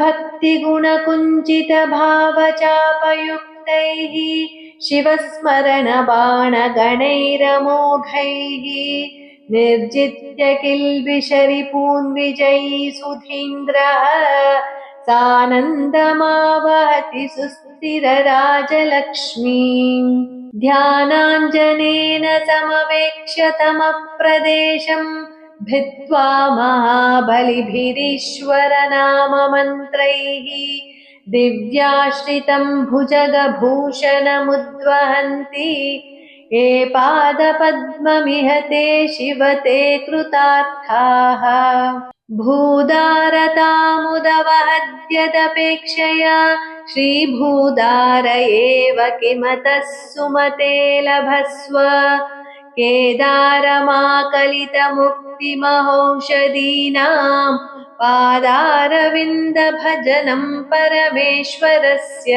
भक्तिगुणकुञ्चितभावचापयुक्तैः शिवस्मरणबाणगणैरमोघैः निर्जित्य किल्बिषरिपून्विजयी सुधीन्द्रः सानन्दमावहति सुस्थिरराजलक्ष्मीम् ध्यानाञ्जनेन समवेक्ष्य तमप्रदेशम् भित्त्वा महाबलिभिरीश्वरनाममन्त्रैः दिव्याश्रितम् भुजगभूषणमुद्वहन्ति। ये पादपद्ममिह ते शिव ते कृतार्थाः। भूदारतामुदवहद्यदपेक्षया श्रीभूदार एव किमतः सुमते लभस्व। केदारमाकलितमुक्तिमहौषधीनां पादारविन्दभजनं परमेश्वरस्य।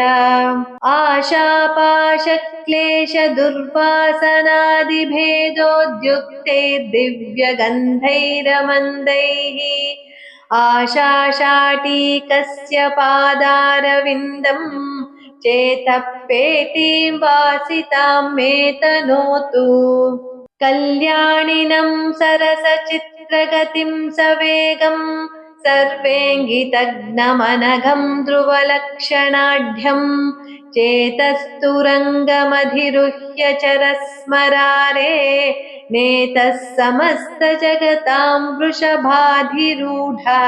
आशापाशक्लेशदुर्वासनादिभेदोद्युक्ते दिव्यगन्धैरमन्दैः। आशाशाटीकस्य पादारविन्दम् चेत प्रेती वासितामेत नोतु कल्याणिनम् सरसचित्रगतिम् सवेगम् सर्वेङ्गितज्ञमनघम् ध्रुवलक्षणाढ्यम् चेतस्तुरङ्गमधिरुह्यचरः चरस्मरारे नेतः समस्तजगतां वृषभाधिरूढा।